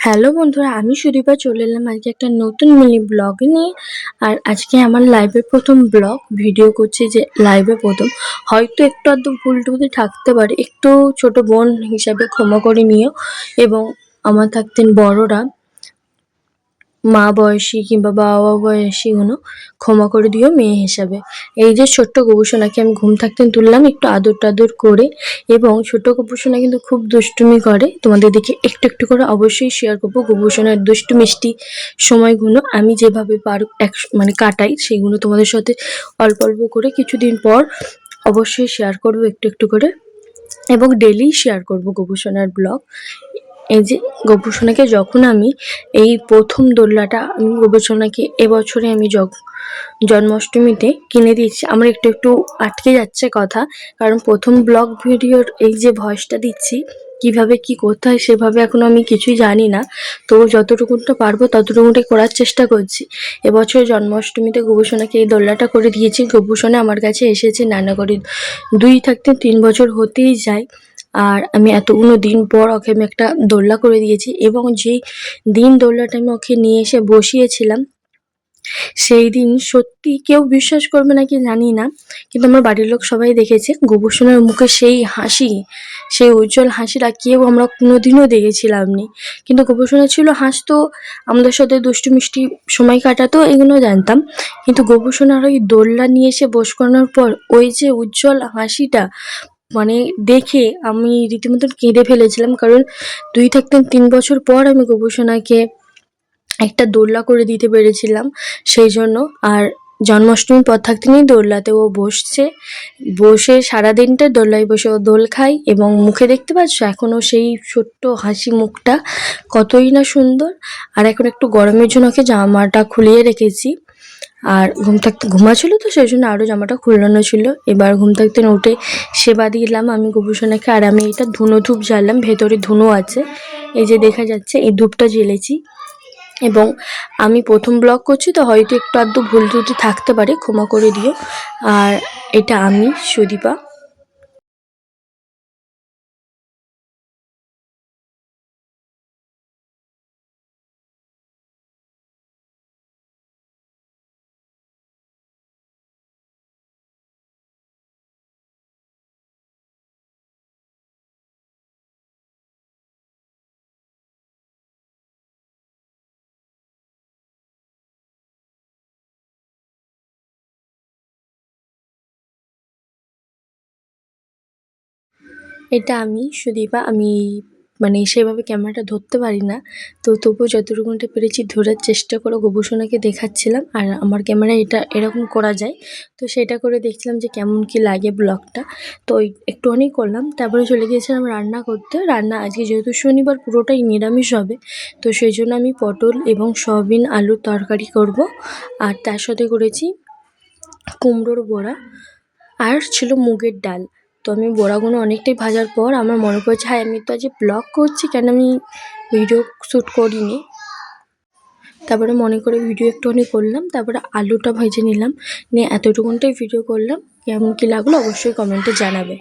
Hello বন্ধুরা, আমি সুদীপা চলে এলাম আজকে একটা নতুন মিনি ব্লগ নিয়ে। আর আজকে আমার লাইভের প্রথম ব্লগ ভিডিও করছি যে লাইভে প্রথম। হয়তো একটু আধটু ভুল টুলতে থাকতে পারে, একটু ছোট বোন হিসাবে ক্ষমা করে নিও। এবং আমার থাকতেন বড়রা। মা বয়সী কিংবা বাবা বয়সী বয়সীগুলো ক্ষমা করে দিও মেয়ে হিসাবে। এই যে ছোট্ট গোপুসোনাকে আমি ঘুম থাকতেন তুললাম, একটু আদর টাদর করে এবং ছোট্ট গোপুসোনা কিন্তু খুব দুষ্টুমি করে। তোমাদের দেখে একটু একটু করে অবশ্যই শেয়ার করব। গোপুসোনার দুষ্টু মিষ্টি সময়গুলো আমি যেভাবে পার এক মানে কাটাই, সেগুলো তোমাদের সাথে অল্প অল্প করে কিছুদিন পর অবশ্যই শেয়ার করব একটু একটু করে এবং ডেলি শেয়ার করব গোপুসোনার ব্লগ এই যে গোপুসোনাকে যখন আমি এই প্রথম দোলনাটা, আমি গোপুসোনাকে এবছরে আমি জন্মাষ্টমীতে কিনে দিয়েছি। আমার একটু একটু আটকে যাচ্ছে কথা, কারণ প্রথম ব্লগ ভিডিওর এই যে ভয়েসটা দিচ্ছি, কীভাবে কি করতে হয় সেভাবে এখনও আমি কিছুই জানি না। তো যতটুকুনটা পারব ততটুকুনটাই করার চেষ্টা করছি। এবছর জন্মাষ্টমীতে গোপুসোনাকে এই দোলনাটা করে দিয়েছি। গোপুসোনা আমার কাছে এসেছে নানা করে দুই থাকতে তিন বছর হতেই যায়। আর আমি এতগুলো দিন পর ওকে আমি একটা দোলনা করে দিয়েছি এবং যেই দিন দোলনাটা আমি ওকে নিয়ে এসে বসিয়েছিলাম, সেই দিন সত্যি কেউ বিশ্বাস করবে নাকি জানি না, কিন্তু আমার বাড়ির লোক সবাই দেখেছে। গোবর্ষণের মুখে সেই হাসি, সেই উজ্জ্বল হাসিটা কেউ আমরা কোনোদিনও দেখেছিলাম নি। কিন্তু গোবর্ষণা ছিল হাসতো আমাদের সাথে দুষ্টু মিষ্টি সময় কাটাতো, এগুলো জানতাম। কিন্তু গোবর্ষণার ওই দোলনা নিয়ে এসে বস করানোর পর ওই যে উজ্জ্বল হাসিটা মানে দেখে আমি রীতিমতন কেঁদে ফেলেছিলাম। কারণ দুই থাকতেন তিন বছর পর আমি গোপোষণাকে একটা দোলনা করে দিতে পেরেছিলাম সেই জন্য। আর জন্মাষ্টমীর পর থাকতে নিয়ে দোলনাতে ও বসছে। বসে সারাদিনটা দোলনায় বসে ও দোল খায় এবং মুখে দেখতে পাচ্ছ এখনও সেই ছোট্ট হাসি মুখটা কতই না সুন্দর। আর এখন একটু গরমের জন্য ওকে জামাটা খুলিয়ে রেখেছি। আর ঘুম থাকতে, ঘুমাচ্ছিলো তো সেই জন্য আরও জামাটা খুলানো ছিল। এবার ঘুম থাকতে উঠে সেবা দিলাম আমি গোপুসোনাকে, আর আমি এটা ধুনো ধূপ জ্বাললাম ভেতরে ধুনো আছে। এই যে দেখা যাচ্ছে, এই ধূপটা জ্বেলেছি। এবং আমি প্রথম ব্লগ করছি তো হয়তো একটু আধটু ভুল ত্রুটি থাকতে পারে, ক্ষমা করে দিও। আর এটা আমি, সুদীপা। এটা আমি, সুদীপা, আমি মানে সেভাবে ক্যামেরাটা ধরতে পারি না। তো তবুও যতটুকুনটা পেরেছি, ধরার চেষ্টা করে গোবুসোনাকে দেখাচ্ছিলাম। আর আমার ক্যামেরা এটা এরকম করা যায়। তো সেটা করে দেখছিলাম যে কেমন কি লাগে ব্লগটা। তো ওই একটুখানি করলাম, তারপরে চলে গিয়েছিলাম রান্না করতে। রান্না আজকে যেহেতু শনিবার, পুরোটাই নিরামিষ হবে। তো সেই জন্য আমি পটল এবং সয়াবিন আলুর তরকারি করব। আর তার সাথে করেছি কুমড়োর বড়া। আর ছিল মুগের ডাল। তো আমি বড়াগুলো অনেকটাই ভাজার পর আমার মনে পড়েছে হ্যাঁ আমি তো আজ ব্লগ করছি, কেন আমি ভিডিও শ্যুট করিনি? তারপরে মনে করে ভিডিও একটুখানি করলাম, তারপরে আলুটা ভেজে নিলাম, নিয়ে এতটুকুনটাই ভিডিও করলাম, কেমন কী লাগল অবশ্যই কমেন্টে জানাবে।